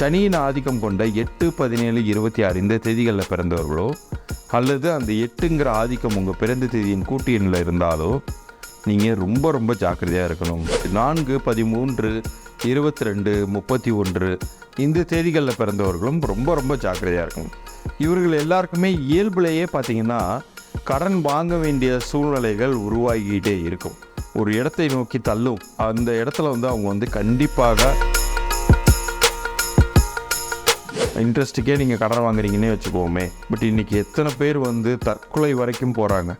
சனியின் ஆதிக்கம் கொண்ட எட்டு பதினேழு இருபத்தி ஆறு இந்த தேதிகளில் பிறந்தவர்களோ அல்லது அந்த எட்டுங்கிற ஆதிக்கம் உங்கள் பிறந்த தேதியின் கூட்டு எண்ணில் இருந்தாலோ நீங்கள் ரொம்ப ரொம்ப ஜாக்கிரதையாக இருக்கணும். நான்கு பதிமூன்று இருபத்தி ரெண்டு முப்பத்தி ஒன்று இந்த தேதிகளில் பிறந்தவர்களும் ரொம்ப ரொம்ப ஜாக்கிரதையாக இருக்கணும். இவர்கள் எல்லாருக்குமே இயல்புலேயே பார்த்தீங்கன்னா கடன் வாங்க வேண்டிய சூழ்நிலைகள் உருவாகிக்கிட்டே இருக்கும். ஒரு இடத்தை நோக்கி தள்ளும். அந்த இடத்துல வந்து அவங்க வந்து கண்டிப்பாக இன்ட்ரெஸ்ட்டுக்கே நீங்கள் கடன் வாங்குறீங்கன்னே வச்சுக்கோமே. பட் இன்றைக்கி எத்தனை பேர் வந்து தற்கொலை வரைக்கும் போகிறாங்க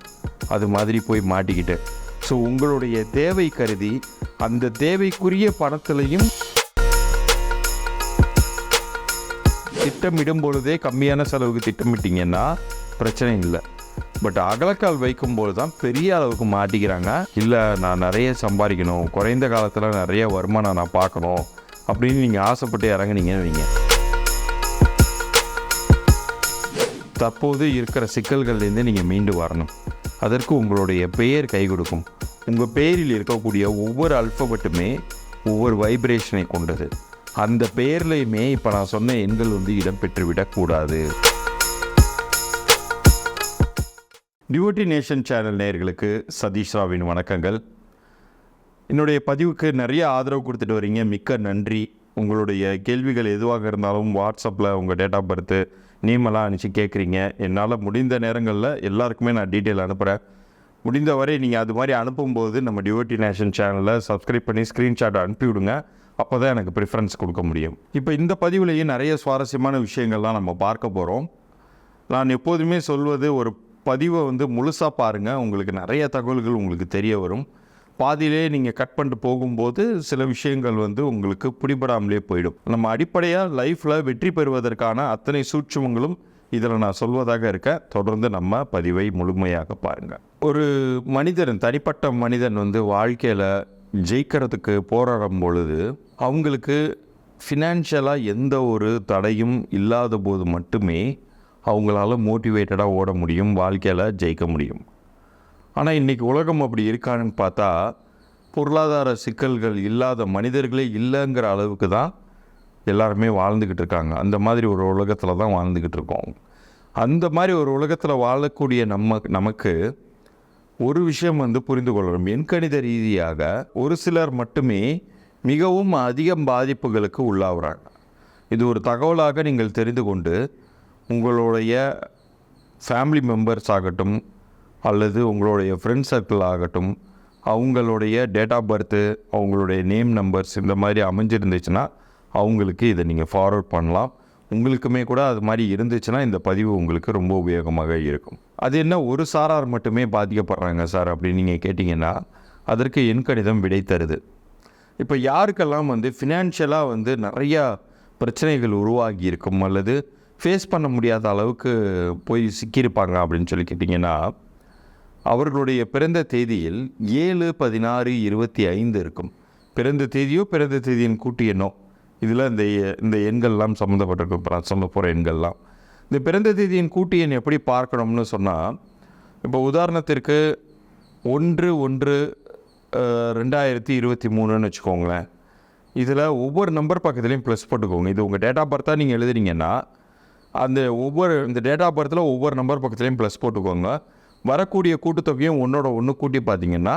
அது மாதிரி போய் மாட்டிக்கிட்டு. ஸோ உங்களுடைய தேவை கருதி அந்த தேவைக்குரிய பணத்திலையும் திட்டமிடும் பொழுதே கம்மியான செலவுக்கு திட்டமிட்டீங்கன்னா பிரச்சனை இல்லை. பட் அகலக்கால் வைக்கும்போது தான் பெரிய அளவுக்கு மாட்டிக்கிறாங்க. இல்லை நான் நிறைய சம்பாதிக்கணும். குறைந்த காலத்தில் நிறைய வருமானம் நான் பார்க்கணும். அப்படின்னு நீங்கள் ஆசைப்பட்டு இறங்குனீங்கன்னு வைங்க. தற்போது இருக்கிற சிக்கல்கள்லேருந்து நீங்கள் மீண்டு வரணும். அதற்கு உங்களுடைய பெயர் கை கொடுக்கும். உங்கள் பெயரில் இருக்கக்கூடிய ஒவ்வொரு அல்பபெட்டுமே ஒவ்வொரு வைப்ரேஷனை கொண்டது. அந்த பெயர்லையுமே இப்போ நான் சொன்ன எண்கள் வந்து இடம்பெற்று விடக்கூடாது டியூட்டி நேஷன் சேனல் நேயர்களுக்கு சதீஷ் ராவின் வணக்கங்கள். என்னுடைய பதிவுக்கு நிறைய ஆதரவு கொடுத்துட்டு வரீங்க. மிக்க நன்றி. உங்களுடைய கேள்விகள் எதுவாக இருந்தாலும் வாட்ஸ்அப்பில் உங்கள் டேட் ஆஃப் பர்த்து நீமெல்லாம் அனுப்பிச்சு கேட்குறீங்க என்னால் முடிந்த நேரங்களில் எல்லாருக்குமே நான் டீட்டெயில் அனுப்புகிறேன் முடிந்த வரை நீங்கள் அது மாதிரி அனுப்பும்போது நம்ம டியூட்டி நேஷன் சேனலில் சப்ஸ்கிரைப் பண்ணி ஸ்க்ரீன்ஷாட் அனுப்பிவிடுங்க அப்போ தான் எனக்கு ப்ரிஃபரன்ஸ் கொடுக்க முடியும். இப்போ இந்த பதிவுலேயே நிறைய சுவாரஸ்யமான விஷயங்கள்லாம் நம்ம பார்க்க போகிறோம் நான் எப்போதுமே சொல்வது ஒரு பதிவை வந்து முழுசாக பாருங்கள் உங்களுக்கு நிறைய தகவல்கள் உங்களுக்கு தெரிய வரும். பாதியிலே நீங்கள் கட் பண்ணிட்டு போகும்போது சில விஷயங்கள் வந்து உங்களுக்கு பிடிபடாமலே போயிடும். நம்ம அடிப்படையாக லைஃப்பில் வெற்றி பெறுவதற்கான அத்தனை சூட்சமங்களும் இதில் நான் சொல்வதாக இருக்க தொடர்ந்து நம்ம பதிவை முழுமையாக பாருங்கள் ஒரு மனிதன் தனிப்பட்ட மனிதன் வந்து வாழ்க்கையில் ஜெயிக்கிறதுக்கு போராடும் பொழுது அவங்களுக்கு ஃபினான்ஷியலாக எந்த ஒரு தடையும் இல்லாத போது மட்டுமே அவங்களால மோட்டிவேட்டடாக ஓட முடியும் வாழ்க்கையில் ஜெயிக்க முடியும். ஆனால் இன்றைக்கி உலகம் அப்படி இருக்கான்னு பார்த்தா பொருளாதார சிக்கல்கள் இல்லாத மனிதர்களே இல்லைங்கிற அளவுக்கு தான் எல்லாருமே வாழ்ந்துக்கிட்டு இருக்காங்க. அந்த மாதிரி ஒரு உலகத்தில் தான் வாழ்ந்துக்கிட்டு இருக்கோம். அந்த மாதிரி ஒரு உலகத்தில் வாழக்கூடிய நம்ம நமக்கு ஒரு விஷயம் வந்து புரிந்து கொள்ளணும். எண்கணித ரீதியாக ஒரு சிலர் மட்டுமே மிகவும் அதிகம் பாதிப்புகளுக்கு உள்ளாகுறாங்க. இது ஒரு தகவலாக நீங்கள் தெரிந்து கொண்டு உங்களுடைய ஃபேமிலி மெம்பர்ஸ் ஆகட்டும் அல்லது உங்களுடைய ஃப்ரெண்ட் சர்க்கிள் ஆகட்டும் அவங்களுடைய டேட் ஆஃப் பர்த்து அவங்களுடைய நேம் நம்பர்ஸ் இந்த மாதிரி அமைஞ்சிருந்துச்சுன்னா அவங்களுக்கு இதை நீங்கள் ஃபார்வர்ட் பண்ணலாம். உங்களுக்குமே கூட அது மாதிரி இருந்துச்சுன்னா இந்த பதிவு உங்களுக்கு ரொம்ப உபயோகமாக இருக்கும். அது என்ன ஒரு சாரார் மட்டுமே பாதிக்கப்படுறாங்க சார் அப்படின்னு நீங்கள் கேட்டிங்கன்னா அதற்கு எண்கணிதம் விடை தருது. இப்போ யாருக்கெல்லாம் வந்து ஃபினான்ஷியலாக வந்து நிறையா பிரச்சனைகள் உருவாகி இருக்கும் அல்லது ஃபேஸ் பண்ண முடியாத அளவுக்கு போய் சிக்கியிருப்பாங்க அப்படின்னு சொல்லி கேட்டிங்கன்னா அவர்களுடைய பிறந்த தேதியில் ஏழு பதினாறு இருபத்தி ஐந்து இருக்கும். பிறந்த தேதியோ பிறந்த தேதியின் கூட்டு எண்ணோ? இதில் இந்த எ- இந்த எண்கள்லாம் சம்மந்தப்பட்டிருக்கும் சொல்ல போகிற எண்கள்லாம். இந்த பிறந்த தேதியின் கூட்டு எண் எப்படி பார்க்கணும்னு சொன்னால் இப்போ உதாரணத்திற்கு ஒன்று ஒன்று ரெண்டாயிரத்தி இருபத்தி மூணுன்னு வச்சுக்கோங்களேன். இதில் ஒவ்வொரு நம்பர் பக்கத்துலேயும் ப்ளஸ் போட்டுக்கோங்க. இது உங்கள் டேட் ஆஃப் பர்த்தாக நீங்கள் எழுதுறீங்கன்னா அந்த ஒவ்வொரு இந்த டேட் ஆஃப் பர்த்தில் ஒவ்வொரு நம்பர் பக்கத்துலேயும் ப்ளஸ் போட்டுக்கோங்க. வரக்கூடிய கூட்டுத்தொகையும் ஒன்றோட ஒன்று கூட்டி பார்த்தீங்கன்னா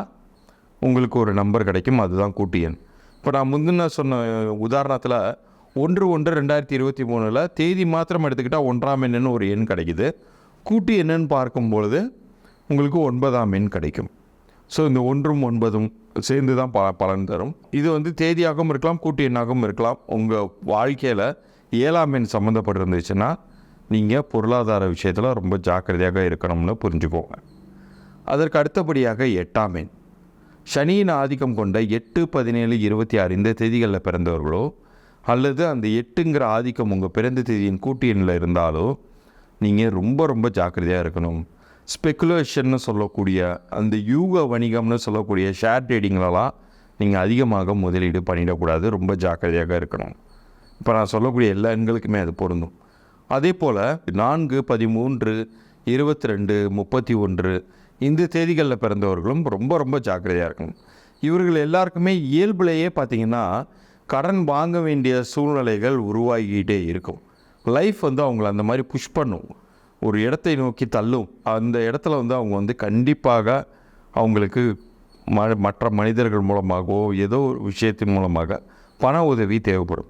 உங்களுக்கு ஒரு நம்பர் கிடைக்கும். அதுதான் கூட்டு எண். இப்போ நான் முந்தின சொன்ன உதாரணத்தில் ஒன்று ஒன்று ரெண்டாயிரத்தி இருபத்தி மூணில் தேதி மாத்திரம் எடுத்துக்கிட்டால் ஒன்றாம் எண்ணுன்னு ஒரு எண் கிடைக்குது. கூட்டு என்னன்னு பார்க்கும்பொழுது உங்களுக்கு ஒன்பதாம் எண் கிடைக்கும். ஸோ இந்த ஒன்றும் ஒன்பதும் சேர்ந்து தான் ப பலன் தரும். இது வந்து தேதியாகவும் இருக்கலாம் கூட்டு எண்ணாகவும் இருக்கலாம். உங்கள் வாழ்க்கையில் ஏழாம் எண் சம்மந்தப்பட்டிருந்துச்சுன்னா நீங்கள் பொருளாதார விஷயத்தில் ரொம்ப ஜாக்கிரதையாக இருக்கணும்னு புரிஞ்சுக்கோங்க. அதற்கு அடுத்தபடியாக எட்டாம் எண். சனியின் ஆதிக்கம் கொண்ட எட்டு பதினேழு இருபத்தி ஆறு இந்த தேதிகளில் பிறந்தவர்களோ அல்லது அந்த எட்டுங்கிற ஆதிக்கம் உங்கள் பிறந்த தேதியின் கூட்டு எண்ணில் இருந்தாலோ நீங்கள் ரொம்ப ரொம்ப ஜாக்கிரதையாக இருக்கணும். ஸ்பெக்குலேஷன்னு சொல்லக்கூடிய அந்த யூக வணிகம்னு சொல்லக்கூடிய ஷேர் ட்ரேடிங்லலாம் நீங்கள் அதிகமாக முதலீடு பண்ணிடக்கூடாது ரொம்ப ஜாக்கிரதையாக இருக்கணும். இப்போ நான் சொல்லக்கூடிய எல்லா எண்களுக்குமே அது பொருந்தும். அதே போல் நான்கு பதிமூன்று இருபத்தி ரெண்டு முப்பத்தி ஒன்று இந்த தேதிகளில் பிறந்தவர்களும் ரொம்ப ரொம்ப ஜாக்கிரதையாக இருக்கணும். இவர்கள் எல்லாருக்குமே இயல்புலேயே பார்த்தீங்கன்னா கடன் வாங்க வேண்டிய சூழ்நிலைகள் உருவாகிக்கிட்டே இருக்கும். லைஃப் வந்து அவங்கள அந்த மாதிரி புஷ் பண்ணும். ஒரு இடத்தை நோக்கி தள்ளும். அந்த இடத்துல வந்து அவங்க வந்து கண்டிப்பாக அவங்களுக்கு ம மற்ற மனிதர்கள் மூலமாகவோ ஏதோ ஒரு விஷயத்தின் மூலமாக பண உதவி தேவைப்படும்.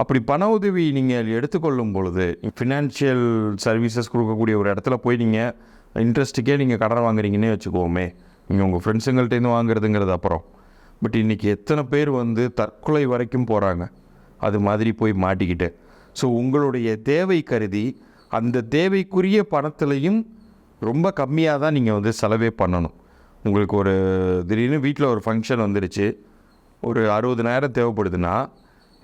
அப்படி பண உதவி நீங்கள் எடுத்துக்கொள்ளும் பொழுது ஃபினான்ஷியல் சர்வீசஸ் கொடுக்கக்கூடிய ஒரு இடத்துல போய் நீங்கள் இன்ட்ரெஸ்ட்டுக்கே நீங்கள் கடன் வாங்குறீங்கன்னே வச்சுக்கோமே. நீங்கள் உங்கள் ஃப்ரெண்ட்ஸுங்கள்ட்டேருந்து வாங்குறதுங்கிறது அப்புறம். பட் இன்றைக்கி எத்தனை பேர் வந்து தற்கொலை வரைக்கும் போகிறாங்க அது மாதிரி போய் மாட்டிக்கிட்டு. ஸோ உங்களுடைய தேவை கருதி அந்த தேவைக்குரிய பணத்துலையும் ரொம்ப கம்மியாக தான் நீங்கள் வந்து செலவே பண்ணணும். உங்களுக்கு ஒரு திடீர்னு வீட்டில் ஒரு ஃபங்க்ஷன் வந்துடுச்சு ஒரு அறுபதனாயிரம் தேவைப்படுதுன்னா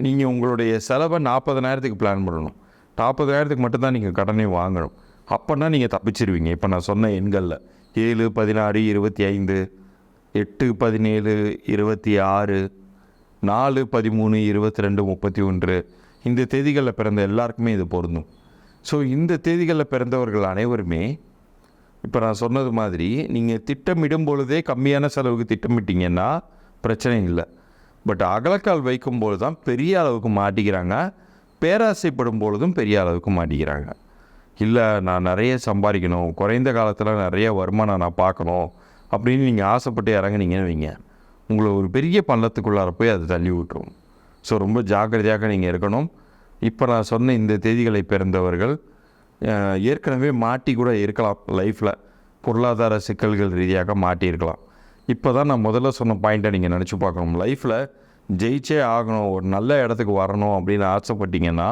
நீங்கள் உங்களுடைய செலவை நாற்பதனாயிரத்துக்கு பிளான் பண்ணணும். நாற்பதாயிரத்துக்கு மட்டும்தான் நீங்கள் கடனே வாங்கணும். அப்போனா நீங்கள் தப்பிச்சிருவீங்க. இப்போ நான் சொன்ன எண்களில் ஏழு பதினாறு இருபத்தி ஐந்து எட்டு பதினேழு இருபத்தி ஆறு நாலு பதிமூணு இருபத்தி ரெண்டு முப்பத்தி ஒன்று இந்த தேதிகளில் பிறந்த எல்லாருக்குமே இது பொருந்தும். ஸோ இந்த தேதிகளில் பிறந்தவர்கள் அனைவருமே இப்போ நான் சொன்னது மாதிரி நீங்கள் திட்டமிடும் பொழுதே கம்மியான செலவுக்கு திட்டமிட்டிங்கன்னா பிரச்சனை இல்லை. பட் அகலக்கால் வைக்கும்போது தான் பெரிய அளவுக்கு மாட்டிக்கிறாங்க. பேராசைப்படும் பொழுதும் பெரிய அளவுக்கு மாட்டிக்கிறாங்க. இல்லை நான் நிறைய சம்பாதிக்கணும். குறைந்த காலத்தில் நிறைய வருமானம் நான் பார்க்கணும். அப்படின்னு நீங்கள் ஆசைப்பட்டு இறங்குனீங்கன்னு வைங்க. உங்களை ஒரு பெரிய பள்ளத்துக்குள்ளார போய் அது தள்ளி விட்டுரும். ஸோ ரொம்ப ஜாக்கிரதையாக நீங்கள் இருக்கணும். இப்போ நான் சொன்ன இந்த தேதிகளை பிறந்தவர்கள் ஏற்கனவே மாட்டி கூட இருக்கலாம். லைஃப்பில் பொருளாதார சிக்கல்கள் ரீதியாக மாட்டியிருக்கலாம். இப்போ தான் நான் முதல்ல சொன்ன பாயிண்ட்டை நீங்கள் நினச்சி பார்க்கணும். லைஃப்பில் ஜெயிச்சே ஆகணும் ஒரு நல்ல இடத்துக்கு வரணும் அப்படின்னு ஆசைப்பட்டீங்கன்னா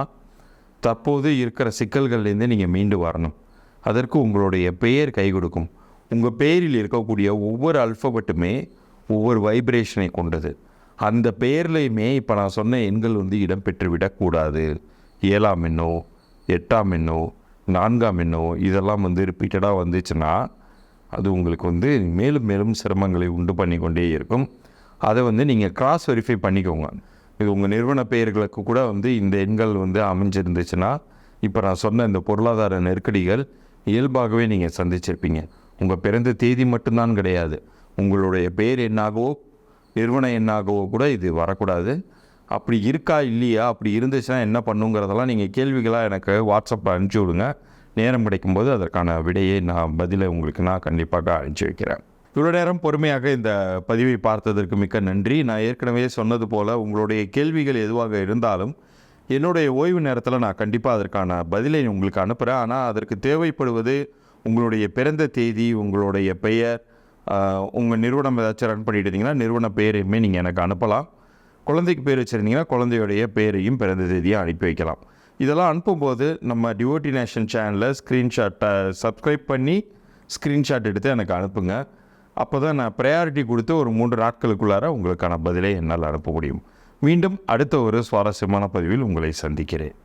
தற்போது இருக்கிற சிக்கல்கள்லேருந்து நீங்கள் மீண்டு வரணும். அதற்கு உங்களுடைய பெயர் கை கொடுக்கும். உங்கள் பெயரில் இருக்கக்கூடிய ஒவ்வொரு அல்ஃபபெட்டுமே ஒவ்வொரு வைப்ரேஷனை கொண்டது. அந்த பெயர்லையுமே இப்போ நான் சொன்ன எண்கள் வந்து இடம்பெற்று விடக்கூடாது ஏழாம் எண்ணோ எட்டாம் எண்ணோ நான்காம் எண்ணோ இதெல்லாம் வந்து ரிப்பீட்டடாக வந்துச்சுன்னா அது உங்களுக்கு வந்து மேலும் மேலும் சிரமங்களை உண்டு பண்ணி கொண்டே இருக்கும். அதை வந்து நீங்கள் கிராஸ் வெரிஃபை பண்ணிக்கோங்க. இது உங்கள் நிறுவன பெயர்களுக்கு கூட வந்து இந்த எண்கள் வந்து அமைஞ்சிருந்துச்சுன்னா இப்போ நான் சொன்ன இந்த பொருளாதார நெருக்கடிகள் இயல்பாகவே நீங்கள் சந்திச்சிருப்பீங்க. உங்கள் பிறந்த தேதி மட்டும்தான் கிடையாது. உங்களுடைய பெயர் என்னாகவோ நிறுவன எண்ணாகவோ கூட இது வரக்கூடாது. அப்படி இருக்கா இல்லையா அப்படி இருந்துச்சுன்னா என்ன பண்ணுங்கிறதெல்லாம் நீங்கள் கேள்விகளாக எனக்கு வாட்ஸ்அப்பில் அனுப்பிச்சி விடுங்க. நேரம் கிடைக்கும்போது அதற்கான விடையை நான் பதிலை உங்களுக்கு நான் கண்டிப்பாக அனுப்பிச்சி வைக்கிறேன். இவ்வளோ நேரம் பொறுமையாக இந்த பதிவை பார்த்ததற்கு மிக்க நன்றி. நான் ஏற்கனவே சொன்னது போல் உங்களுடைய கேள்விகள் எதுவாக இருந்தாலும் என்னுடைய ஓய்வு நேரத்தில் நான் கண்டிப்பாக அதற்கான பதிலை உங்களுக்கு அனுப்புகிறேன் ஆனால் அதற்கு தேவைப்படுவது உங்களுடைய பிறந்த தேதி உங்களுடைய பெயர் உங்கள் நிறுவனம் ஏதாச்சும் ரன் பண்ணிட்டு இருந்தீங்கன்னா நிறுவன பெயரையுமே நீங்கள் எனக்கு அனுப்பலாம். குழந்தைக்கு பேர் வச்சுருந்தீங்கன்னா குழந்தையுடைய பேரையும் பிறந்த தேதியும் அனுப்பி வைக்கலாம். இதெல்லாம் அனுப்பும்போது நம்ம டிவோட்டி நேஷன் சேனலில் ஸ்க்ரீன்ஷாட்டை சப்ஸ்கிரைப் பண்ணி ஸ்க்ரீன்ஷாட் எடுத்து எனக்கு அனுப்புங்க. அப்போ தான் நான் ப்ரையாரிட்டி கொடுத்து ஒரு மூன்று நாட்களுக்குள்ளார உங்களுக்கான பதிலை என்னால் அனுப்ப முடியும். மீண்டும் அடுத்த ஒரு சுவாரஸ்யமான பதிவில் உங்களை சந்திக்கிறேன்.